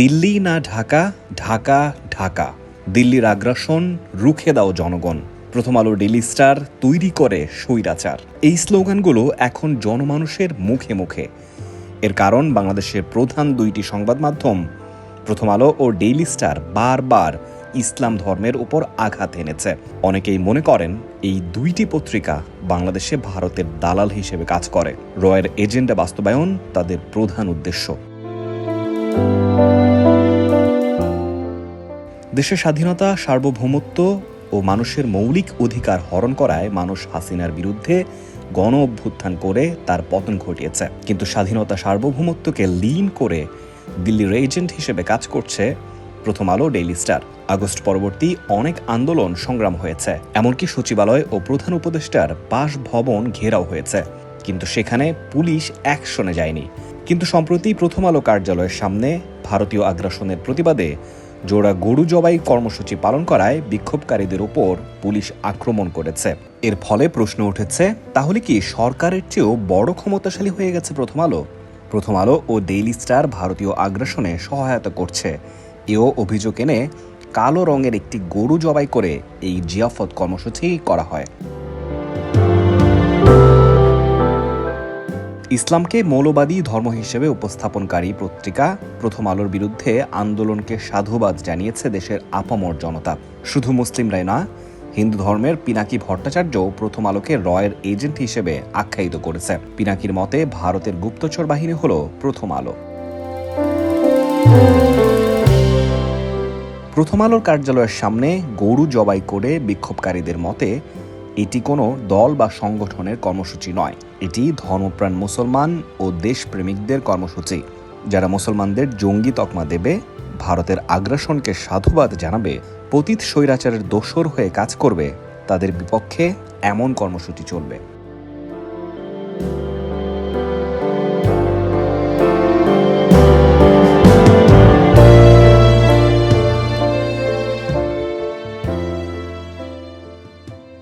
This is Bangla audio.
দিল্লি না ঢাকা ঢাকা ঢাকা। দিল্লির আগ্রাসন রুখে দাও জনগণ। প্রথম আলো ডেলি স্টার তৈরি করে স্বৈরাচার। এই স্লোগানগুলো এখন জনমানুষের মুখে মুখে। এর কারণ বাংলাদেশের প্রধান দুইটি সংবাদ মাধ্যম। প্রথম আলো ও ডেইলি স্টার বারবার ইসলাম ধর্মের উপর আঘাত এনেছে। অনেকেই মনে করেন এই দুইটি পত্রিকা বাংলাদেশে ভারতের দালাল হিসেবে কাজ করে। রয়ের এজেন্ডা বাস্তবায়ন তাদের প্রধান উদ্দেশ্য। দেশের স্বাধীনতা, সার্বভৌমত্ব ও মানুষের মৌলিক অধিকার হরণ করায় মানুষ হাসিনার বিরুদ্ধে গণ অভ্যুত্থান করে তার পতন ঘটিয়েছে। কিন্তু স্বাধীনতা, সার্বভৌমত্বকে লীন করে দিল্লির এজেন্ট হিসেবে কাজ করছে প্রথম আলো ডেইলি স্টার। আগস্ট পরবর্তী অনেক আন্দোলন সংগ্রাম হয়েছে। এমনকি সচিবালয় ও প্রধান উপদেষ্টার বাসভবন ঘেরাও হয়েছে। কিন্তু সেখানে পুলিশ অ্যাকশনে যায়নি। কিন্তু সম্প্রতি প্রথম আলো কার্যালয়ের সামনে ভারতীয় আগ্রাসনের প্রতিবাদে জোড়া গরু জবাই কর্মসূচি পালন করায় বিক্ষোভকারীদের উপর পুলিশ আক্রমণ করেছে। এর ফলে প্রশ্ন উঠেছে, তাহলে কি সরকারের চেয়েও বড় ক্ষমতাশালী হয়ে গেছে প্রথম আলো? প্রথম আলো ও ডেইলি স্টার ভারতীয় আগ্রাসনে সহায়তা করছে। এও অভিযোগ এনে কালো রঙের একটি গরু জবাই করে এই জিয়াফত কর্মসূচি করা হয়। ইসলামকে মৌলবাদী ধর্ম হিসেবে উপস্থাপনকারী পত্রিকা প্রথম আলোর বিরুদ্ধে আন্দোলনকে সাধুবাদ জানিয়েছে দেশের আপামর জনতা। শুধু মুসলিমরাই না, হিন্দু ধর্মের পিনাকি ভট্টাচার্য প্রথম আলোকে রয়ের এজেন্ট হিসেবে আখ্যায়িত করেছে। পিনাকির মতে, ভারতের গুপ্তচর বাহিনী হল প্রথম আলো। প্রথম আলোর কার্যালয়ের সামনে গরু জবাই করে বিক্ষোভকারীদের মতে এটি কোনো দল বা সংগঠনের কর্মসূচি নয়। এটি ধর্মপ্রাণ মুসলমান ও দেশপ্রেমিকদের কর্মসূচি, যারা মুসলমানদের জঙ্গি তকমা দেবে, ভারতের আগ্রাসনকে সাধুবাদ জানাবে, পতীত স্বৈরাচারের দোসর হয়ে কাজ করবে, তাদের বিপক্ষে এমন কর্মসূচি চলবে।